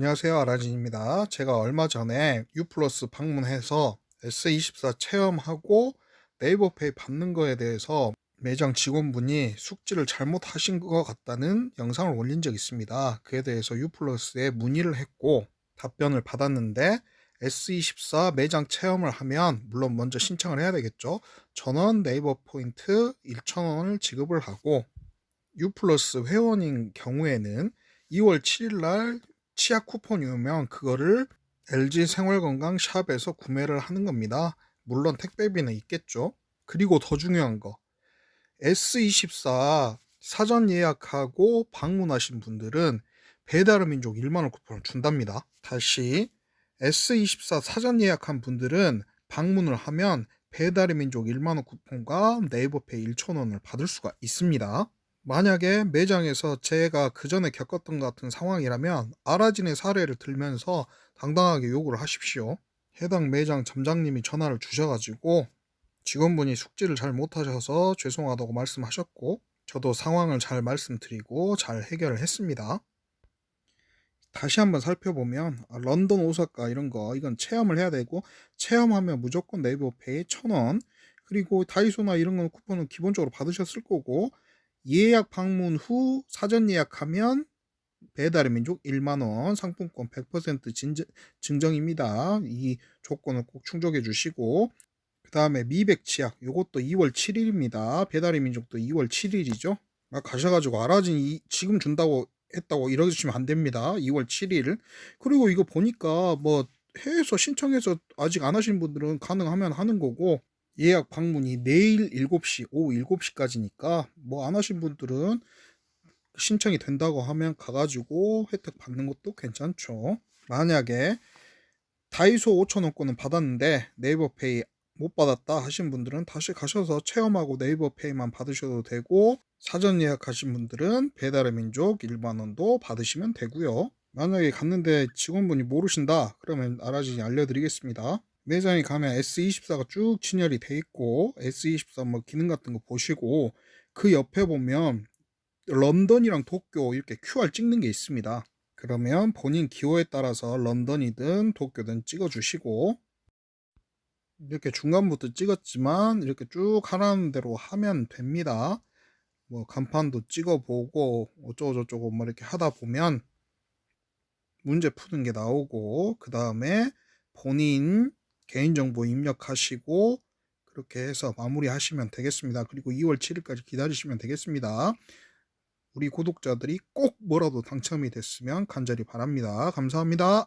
안녕하세요. 아라진입니다. 제가 얼마 전에 유플러스 방문해서 S24 체험하고 네이버 페이 받는 거에 대해서 매장 직원분이 숙지를 잘못하신 것 같다는 영상을 올린 적이 있습니다. 그에 대해서 유플러스에 문의를 했고 답변을 받았는데 S24 매장 체험을 하면 물론 먼저 신청을 해야 되겠죠. 전원 네이버 포인트 1,000원을 지급을 하고 유플러스 회원인 경우에는 2월 7일 날 치약 쿠폰이 오면 그거를 LG 생활건강 샵에서 구매를 하는 겁니다. 물론 택배비는 있겠죠. 그리고 더 중요한 거. S24 사전 예약하고 방문하신 분들은 배달의 민족 1만원 쿠폰을 준답니다. 다시 S24 사전 예약한 분들은 방문을 하면 배달의 민족 1만원 쿠폰과 네이버페이 1,000원을 받을 수가 있습니다. 만약에 매장에서 제가 그 전에 겪었던 것 같은 상황이라면 아라진의 사례를 들면서 당당하게 요구를 하십시오. 해당 매장 점장님이 전화를 주셔가지고 직원분이 숙지를 잘 못하셔서 죄송하다고 말씀하셨고 저도 상황을 잘 말씀드리고 잘 해결을 했습니다. 다시 한번 살펴보면 아, 런던, 오사카 이런 거 이건 체험을 해야 되고 체험하면 무조건 네이버 페이 1000원 그리고 다이소나 이런 건 쿠폰은 기본적으로 받으셨을 거고 예약 방문 후 사전 예약하면 배달의 민족 1만원 상품권 100% 진정, 증정입니다. 이 조건을 꼭 충족해 주시고 그 다음에 미백 치약 요것도 2월 7일입니다. 배달의 민족도 2월 7일이죠. 막 가셔가지고 알아진 이, 지금 준다고 했다고 이러시면 안 됩니다. 2월 7일. 그리고 이거 보니까 뭐 해외에서 신청해서 아직 안 하신 분들은 가능하면 하는 거고 예약 방문이 내일 7시, 오후 7시까지니까 뭐 안 하신 분들은 신청이 된다고 하면 가가지고 혜택 받는 것도 괜찮죠. 만약에 다이소 5천원권은 받았는데 네이버페이 못 받았다 하신 분들은 다시 가셔서 체험하고 네이버페이만 받으셔도 되고 사전 예약하신 분들은 배달의 민족 1만원도 받으시면 되고요. 만약에 갔는데 직원분이 모르신다 그러면 알아진이 알려드리겠습니다. 매장에 가면 S24가 쭉 진열이 돼 있고 S24 뭐 기능 같은 거 보시고 그 옆에 보면 런던이랑 도쿄 이렇게 QR 찍는 게 있습니다. 그러면 본인 기호에 따라서 런던이든 도쿄든 찍어주시고 이렇게 중간부터 찍었지만 이렇게 쭉 하라는 대로 하면 됩니다. 뭐 간판도 찍어보고 어쩌고저쩌고 뭐 이렇게 하다 보면 문제 푸는 게 나오고 그 다음에 본인 개인정보 입력하시고 그렇게 해서 마무리하시면 되겠습니다. 그리고 2월 7일까지 기다리시면 되겠습니다. 우리 구독자들이 꼭 뭐라도 당첨이 됐으면 간절히 바랍니다. 감사합니다.